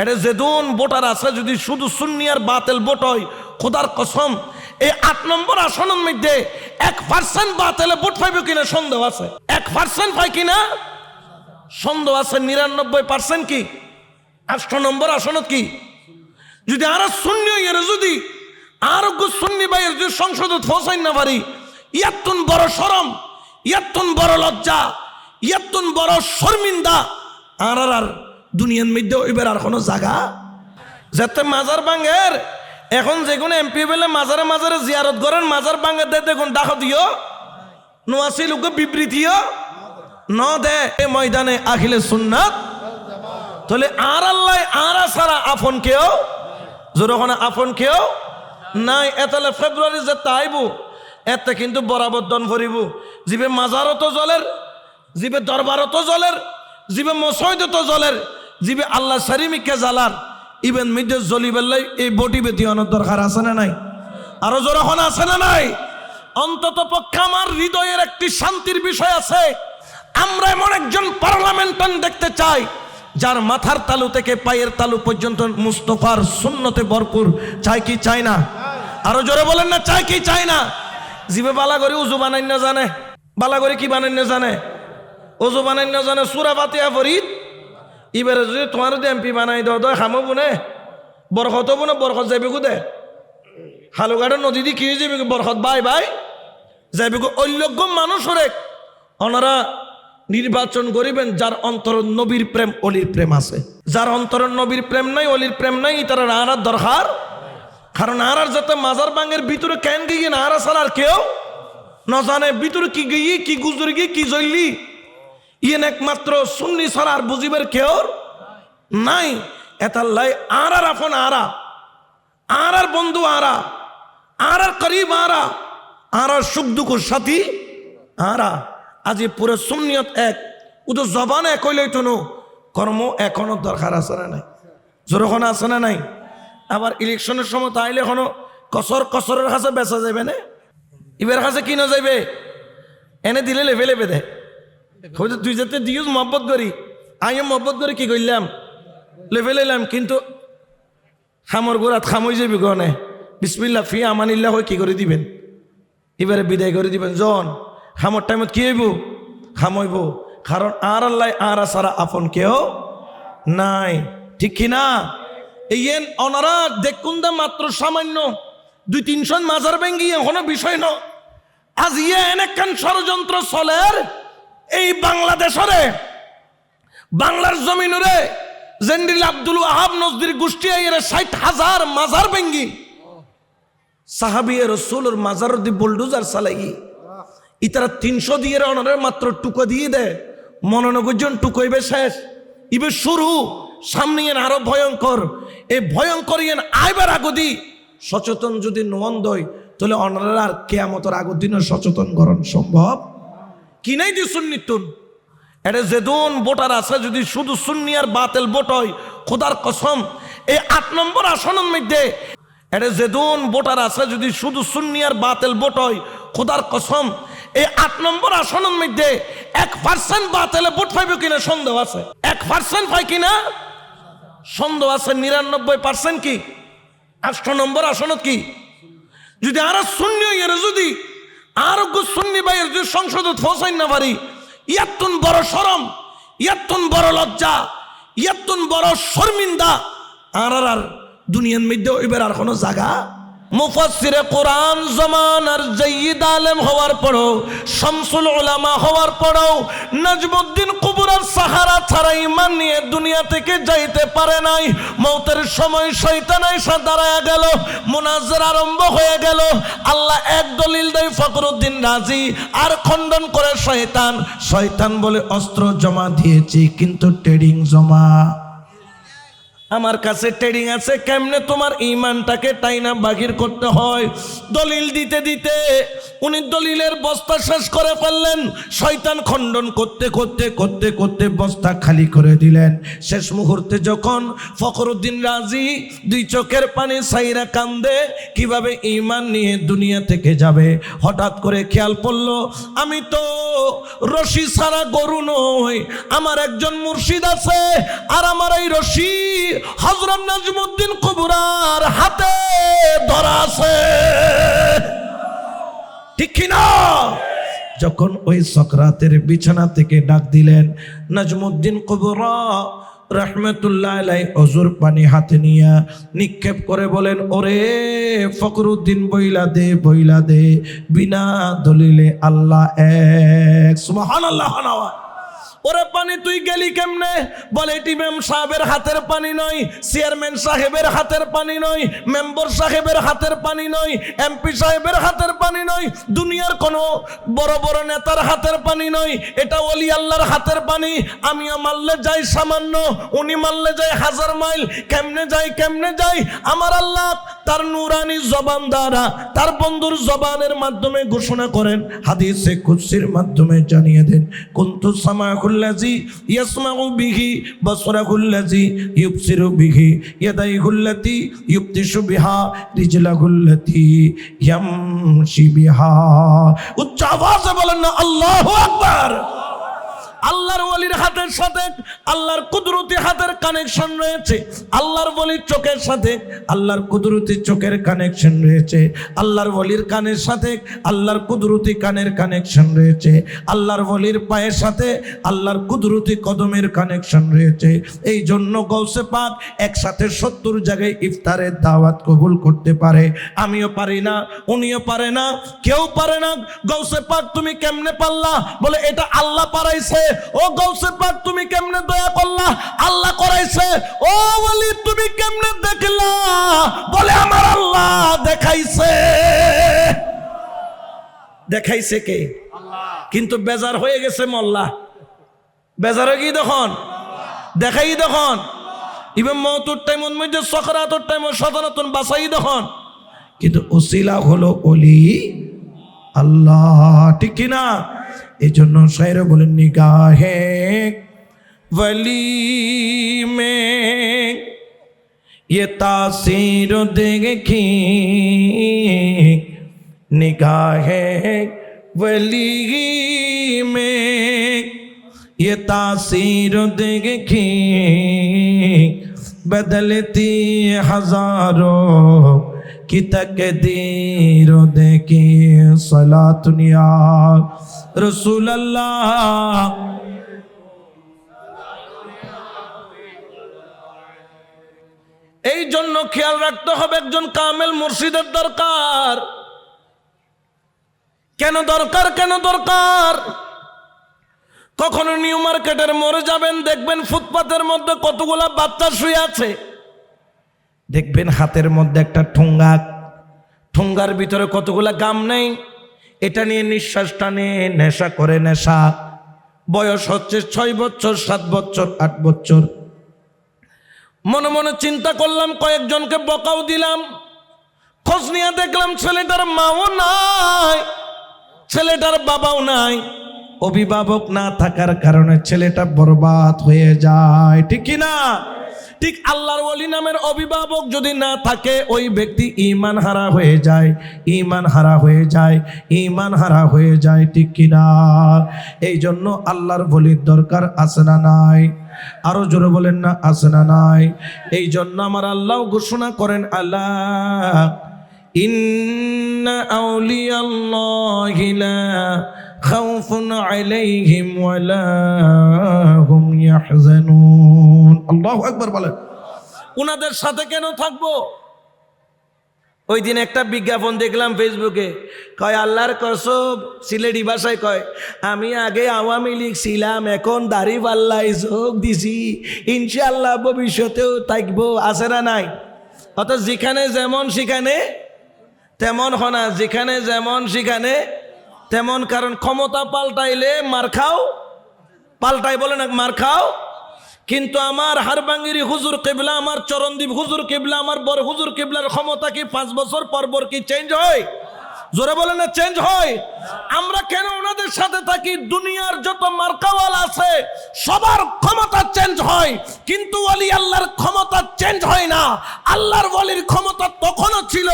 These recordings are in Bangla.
এটা যেদুন ভোটার আছে, যদি শুধু সুন্নি আর বাতেল ভোট হয়, খোদার কসম, এই আট নম্বর আসনের মধ্যে এক পার্সেন্ট বাতেলে ভোট পাইবে কিনা সন্দেহ আছে? এক পার্সেন্ট পাই কিনা? সন্দেহ আছে, নিরানব্বই পার্সেন্ট কি? আষ্ট নম্বর আসনত কি? যদি আর শূন্য এর যদি আরোগ্য সুন্নি বাইয়ের যদি সংসদে পৌঁছাই না পারি, ইয়াত্তুন বড় সরম, ইয়াত্তুন বড় লজ্জা, ইয়াত্তুন বড় শর্মিন্দা, আর আর আর দুনিয়ার মধ্যে এবার আর কোনো জায়গা? যাতে মাজার বাঙ্গের, এখন যে কোনো এমপি বেলে মাজারে মাজারে জিয়ারত করেন, মাজার বাঙ্গের দে দেখুন ডাক দিও। নোয়াশি লোক বিবৃতিও ন দে এ ময়দানে আখিলে সুন্নাত। তাহলে আর আল্লাহ, আর সারা আপন কেউ? যখন আপন কেউ? নাই এতালে ফেব্রুয়ারি যে তাইব, এতে কিন্তু বরাবর দন ভরিব। জিবে মাজারত জলের, জিবে দরবারত জলের, জিবে মসজিদত জলের। জিবে আল্লাহ সারিমিকে জ্বালার ইভেন মিডে জ্বলি বেল্লাই এই বটি বেতি অনেক দরকার আছে না নাই? আরও যখন আছে না নাই? অন্তত পক্ষে আমার হৃদয়ের একটি শান্তির বিষয় আছে। আমরা এমন একজন পার্লামেন্টান দেখতে চাই, যার মাথার তালু থেকে পায়ের তালু পর্যন্ত মুস্তফার শূন্যতে ভরপুর। চাই কি চাই না? আরও জোরে বলেন না, চাই কি চাই না? জিবে বালা করে উজু বানাই জানে? বালা করে কি বানাই জানে? উজু বানাই জানে? সুরা বাতিয়া ফরিদ? এবারে যদি তোমার যদি এমপি বানাই দেওয়া দয় খামো বুনে। বরখত বুনে বরখত যাবি দে হালুঘাটের নদী দিয়ে কি যাবি বরখত বাই বাই। যাবি অল্যজ্ঞ মানুষরে ওনারা নির্বাচন করিবেন যার অন্তর নবীর প্রেম অলির প্রেম আছে। যার অন্তর নবীর প্রেম নাই অলির প্রেম নাই তারা আনার দরকার কারণ আর যাতে মাজার বাঙ্গের ভিতরে কেন গিয়ে না আর আর কেউ? না জানে ভিতরে কি গিয়ে, কি গুজরে গিয়ে, কি জ্বললি ইয়েন একমাত্র সুন্নি আর বুঝিবের কেউ নাই। এতার লাই আর আপন আরা আর বন্ধু আরা আর করিব আরা আর সুখ দুঃখ সাথী আরা। আজি পুরো সুন্নিয়ত এক, উদো জবান এক হইলেই টুনু কর্ম এখনও দরকার আছে না নাই? যখন আছে না নাই? আবার ইলেকশনের সময় তাইলে এখনও কসর কসরের কাছে বেচা যাবে না? এবার কাছে কিনা যাইবে? এনে দিলে লেভে লেভে দে হয়তো তুই যাতে দিও মহব্বত করি আমিও মহব্বত করে কি করলাম লেভে লেলাম কিন্তু খামর গোড়াত খামই যাবি গনে বিসমিল্লা ফি আমানিল্লা হয়ে কি করে দিবেন? এবারে বিদায় করে দিবেন, জন, খামর টাইমত কি হইব? খামইব কারণ আর আল্লাহ আর সারা আপন কেউ নাই। ঠিক কিনা এই এন অনারা দেখুন দা মাত্র সামান্য দুই তিনশো মাজার ভেঙ্গি, এখনও বিষয় ন। আজ ইয়ে এনেকান ষড়যন্ত্র চলের এই বাংলাদেশরে, বাংলার জমিনরে জেন্ডিল আব্দুল আহাব নজদির গোষ্ঠী এর ষাট হাজার মাজার ভেঙ্গি। সাহাবিয়ে রসুলোর মাজার দি বুলডুজার চালাই ইতারা তিনশো দিয়ে অনারের মাত্র টুকো দিয়ে দেয় মনোনগর্জন টুকইবে শেষ। ইবে শুরু, সামনে ইয়েন আরও ভয়ঙ্কর। এই ভয়ঙ্কর ইয়েন আইবার আগদি। সচেতন যদি নন্দ হয়, তাহলে অনারের আর কেয়ামতের আগর দিনে সচেতন করণ সম্ভব। কি নাই দি সুন্নিতুন। এটা যেদুন ভোটার আছে, যদি শুধু সুন্নি আর বাতেল ভোট হয়, খোদার কসম, এই আট নম্বর আসনের মধ্যে এটা যেদুন ভোটার আছে, যদি শুধু সুন্নি আর বাতেল ভোট হয়, খোদার কসম, এই আট নম্বর আসনের মধ্যে এক পার্সেন্ট বাতেলে ভোট পাইবে কিনা সন্দেহ আছে? এক পার্সেন্ট পাই কিনা? সন্দেহ আছে। নিরানব্বই পার্সেন্ট কি? আষ্ট নম্বর আসনত কি? যদি আর শূন্য যদি আরোগ্য সুন্নি বাইয়ের যদি সংসদে পৌঁছাই না পারি ইয়াত্তুন বড় সরম ইয়াত্তুন বড় লজ্জা ইয়াত্তুন বড় শর্মিন্দা, আর আর আর দুনিয়ার মধ্যে ওইবার আর কোনো জায়গা মুফাসসিরে কোরআন জমানার জাইয়িদ আলেম হওয়ার পরও, শামসুল উলামা হওয়ার পরও, নাজমুদ্দিন কুবুরার সাহারা ছাড়া ইমান নিয়ে দুনিয়া থেকে যাইতে পারে নাই। মৌতের সময় শয়তান এসে দাঁড়ায় গেল, মুনাজার আরম্ভ হয়ে গেল। আল্লাহ এক দলিল দেয়, ফখরুদ্দিন রাজি, আর খণ্ডন করে শয়তান। শয়তান বলে অস্ত্র জমা দিয়েছি, কিন্তু ট্রেডিং জমা। আমার কাছে ট্রেডিং আছে, কেমনে তোমার ইমানটাকে টাইনা বাগির করতে হয়? দলিল দিতে দিতে উনি দলিলের বস্তা শেষ করে ফেললেন, শয়তান খণ্ডন করতে করতে করতে করতে বস্তা খালি করে দিলেন। শেষ মুহূর্তে যখন ফখরুদ্দিন রাজি, দুই চোখের পানি সাইরা কান্দে, কীভাবে ইমান নিয়ে দুনিয়া থেকে যাবে? হঠাৎ করে খেয়াল পড়ল, আমি তো রশি ছাড়া গরু নই, আমার একজন মুর্শিদ আছে, আর আমার এই রশি হজরত নাজমুদ্দিন কুবুরার হাতে ধরা আছে। ঠিক কিনা? যখন ওই সকরাতের বিছানা থেকে ডাক দিলেন, নাজমুদ্দিন কুবরা, রহমতুল্লাহ আলাই অজুর পানি হাতে নিয়ে নিক্ষেপ করে বলেন, ওরে ফকরুদ্দিন বইলা দে বইলা দে, বিনা দলিলে আল্লাহ এক সুবহান আল্লাহ ওরে পানি তুই গেলি কেমনে? বলে, এটি মেম সাহেবের হাতের পানি নয়, চেয়ারম্যান সাহেবের হাতের পানি নয়, মেম্বার সাহেবের হাতের পানি নয়, এমপি সাহেবের হাতের পানি নয়, দুনিয়ার কোনো বড় বড় নেতার হাতের পানি নয়, এটা অলি আল্লাহর হাতের পানি। আমিও মারলে যাই সামান্য, উনি মারলে যাই হাজার মাইল, কেমনে যাই কেমনে যাই? আমার আল্লাহ তার নুরানি জবান দ্বারা তার বন্ধুর জবানের মাধ্যমে ঘোষণা করেন, হাদিসে কুৎসির মাধ্যমে জানিয়ে দেন, কুন্তু সামাকুল্লাজি ইয়াসমাউ বিহি বসরাকুল্লাজি ইউবসিরু বিহি ইয়াদাইহুল্লাতি ইউবতিশু বিহা রিজলাহুল্লাতি ইয়ামশি বিহা। উচ্চ আওয়াজে বলেন না, আল্লাহু আকবার! আল্লাহর ওলির হাতের সাথে, আল্লাহর কুদরতি হাতের কানেকশন রয়েছে। আল্লাহর ওলির চোখের সাথে, আল্লাহর কুদরতি চোখের কানেকশন রয়েছে। আল্লাহর ওলির কানের সাথে, আল্লাহর কুদরতি কানের কানেকশন রয়েছে। আল্লাহর ওলির পায়ের সাথে, আল্লাহর কুদরতি কদমের কানেকশন রয়েছে। এই জন্য গৌসে পাক একসাথে সত্তর জায়গায় ইফতারের দাওয়াত কবুল করতে পারে। আমিও পারি না, উনিও পারে না, কেউ পারে না। গৌসে পাক, তুমি কেমনে পারলা? বলে, এটা আল্লাহ পারাইছে। ও গৌসে পাক তুমি কেমনে দয়া করলা? আল্লাহ করাইছে। ও বলি তুমি কেমনে দেখলা? বলে, আমার আল্লাহ দেখাইছে। দেখাইছে কে? কিন্তু বেজার হয়ে গেছে মোল্লা। বেজার হয়ে গিয়ে তখন? দেখাই তখন? ইমাম মহতুর টাইমন মধ্যে সকরাতর টাইম সদনতন বাসাই তখন? কিন্তু ওসিলা হলো অলি আল্লাহ, ঠিক কিনা? এই জন্য শায়রে বলেন নিগাহে वली में ये तासीर देखी निगाह वली में ये तासीर देखी बदलती हजारों কিতকে দীর দেখি সলাতুনিয়া রসুল এই জন্য খেয়াল রাখতে হবে একজন কামেল মুর্শিদের দরকার। কেন দরকার কেন দরকার? কখনো নিউ মার্কেটের মরে যাবেন, দেখবেন ফুটপাতের মধ্যে কতগুলা বাচ্চা শুয়ে আছে। দেখবেন হাতের মধ্যে একটা ঠোঙ্গা। ঠোঙ্গার ভিতরে কতগুলা গাম নেই? এটা নিয়ে নিঃশ্বাস টানে, নেশা করে নেশা। বয়স হচ্ছে ছয় বছর, সাত বছর, আট বছর। মনে মনে চিন্তা করলাম, কয়েকজনকে বকাও দিলাম। খোঁজ নিয়ে দেখলাম ছেলেটার মাও নাই, ছেলেটার বাবাও নাই। অভিভাবক না থাকার কারণে ছেলেটা বরবাদ হয়ে যায়, ঠিক না ঠিক আল্লাহর ওলি নামের অভিভাবক যদি না থাকে, ওই ব্যক্তি ইমান হারা হয়ে যায় ইমান হারা হয়ে যায় ইমান হারা হয়ে যায়, ঠিক কিনা? এই জন্য আল্লাহর বলির দরকার আছে না নাই? আরও জোরে বলেন না, আছে না নাই? এই জন্য আমার আল্লাহ ঘোষণা করেন আল্লাহ ইন্না খাউফুন আলাইহিম ওয়ালা হুম ইয়াহজানুন। আল্লাহ একবার বলেন। ওনাদের সাথে কেন থাকব? ওই দিন একটা বিজ্ঞাপন দেখলাম ফেসবুকে। কয়, আল্লাহর কসব সিলেটি ভাষায় কয়, আমি আগে আওয়ামী লীগ ছিলাম, এখন দাড়ি পাল্লাই যোগ দিছি। ইনশাল্লাহ ভবিষ্যতেও থাকব। আছে না নাই? অর্থাৎ যেখানে যেমন সেখানে, তেমন হনা যেখানে যেমন সেখানে, তেমন কারণ ক্ষমতা পাল্টাইলে মার খাও পাল্টাই বলে না, মার খাও। কিন্তু আমার হারবাঙ্গিরি হুজুর কেবলা, আমার চরণদ্বীপ হুজুর কেবলা, আমার বর হুজুর কেবলার ক্ষমতা কি পাঁচ বছর পর পর কি চেঞ্জ হয়? জোরে বলে না চেঞ্জ হয়। আমরা কেন ওনাদের সাথে থাকি? দুনিয়ার যত মার্কাওয়াল আছে, সবার ক্ষমতা চেঞ্জ হয়। কিন্তু ওয়ালি আল্লাহর ক্ষমতা চেঞ্জ হয় না। আল্লাহর ওয়ালির ক্ষমতা তখনও ছিল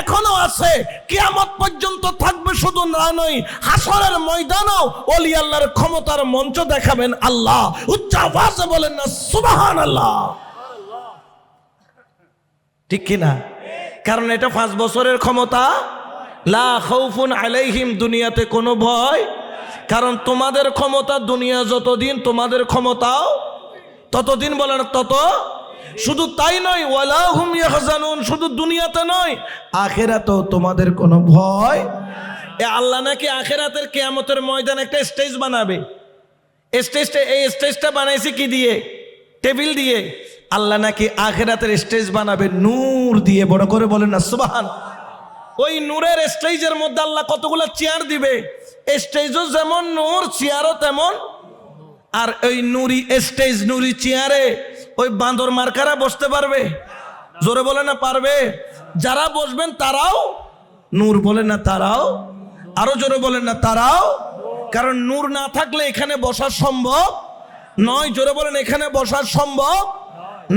এখনও আছে। কিয়ামত পর্যন্ত থাকবে শুধু না নয়, হাসরের ময়দানও ওলি আল্লাহর ক্ষমতার মঞ্চ দেখাবেন আল্লাহ। উচ্চ আওয়াজে বলেন না সুবহান আল্লাহ ঠিক কিনা? কারণ এটা পাঁচ বছরের ক্ষমতা। লা আলাইহিম দুনিয়াতে কোনো ভয়, কারণ তোমাদের ক্ষমতা দুনিয়া যতদিন তোমাদের ক্ষমতাও ততদিন বলেন তত, শুধু তাই নয়, ওয়ালা হুম ইয়াহজানুন, শুধু দুনিয়াতে নয়, আখেরাতেও তোমাদের কোনো ভয়। এ আল্লাহ নাকি আখেরাতের কেয়ামতের ময়দান একটা স্টেজ বানাবে। স্টেজটা এই স্টেজটা বানাইছে কি দিয়ে? টেবিল দিয়ে। আল্লাহ নাকি আখেরাতের স্টেজ বানাবে, নূর দিয়ে, বড় করে বলেন না, সুবাহান ওই নূরের স্টেজের মধ্যে আল্লাহ কতগুলো চেয়ার দিবে? স্টেজও যেমন নূর, চেয়ারও তেমন। আর ওই নুরি স্টেজ, নুরি চেয়ারে ওই বাঁদর মার্কারা বসতে পারবে? জোরে বলে না পারবে? যারা বসবেন তারাও নূর বলে না তারাও? আরও জোরে বলেন না তারাও? কারণ নূর না থাকলে এখানে বসা সম্ভব নয়। জোরে বলেন, এখানে বসা সম্ভব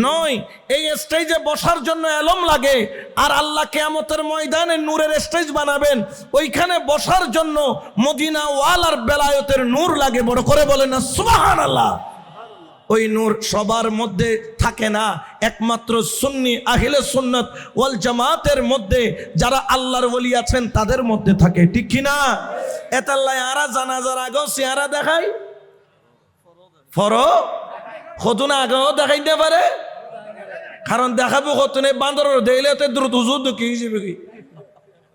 নয়, এই স্টেজে বসার জন্য এলম লাগে। আর আল্লাহ কেয়ামতের ময়দানে নূরের স্টেজ বানাবেন। ওইখানে বসার জন্য মদিনা ওয়াল আর বেলায়তের নূর লাগে। বড় করে বলেন না সুবাহান আল্লাহ ওই নূর সবার মধ্যে থাকে না। একমাত্র সুন্নি আহিলে সুন্নত ওয়াল জামাতের মধ্যে। যারা আল্লাহর ওলি আছেন, তাদের মধ্যে থাকে। ঠিক কিনা এতাল্লাই আরা জানাজার আগেও চেহারা দেখায়? ফর খতুন আগেও দেখাইতে পারে? কারণ দেখাবো খতুনে বান্দর দেইলে দ্রুত হুজুর কি হিসেবে কি?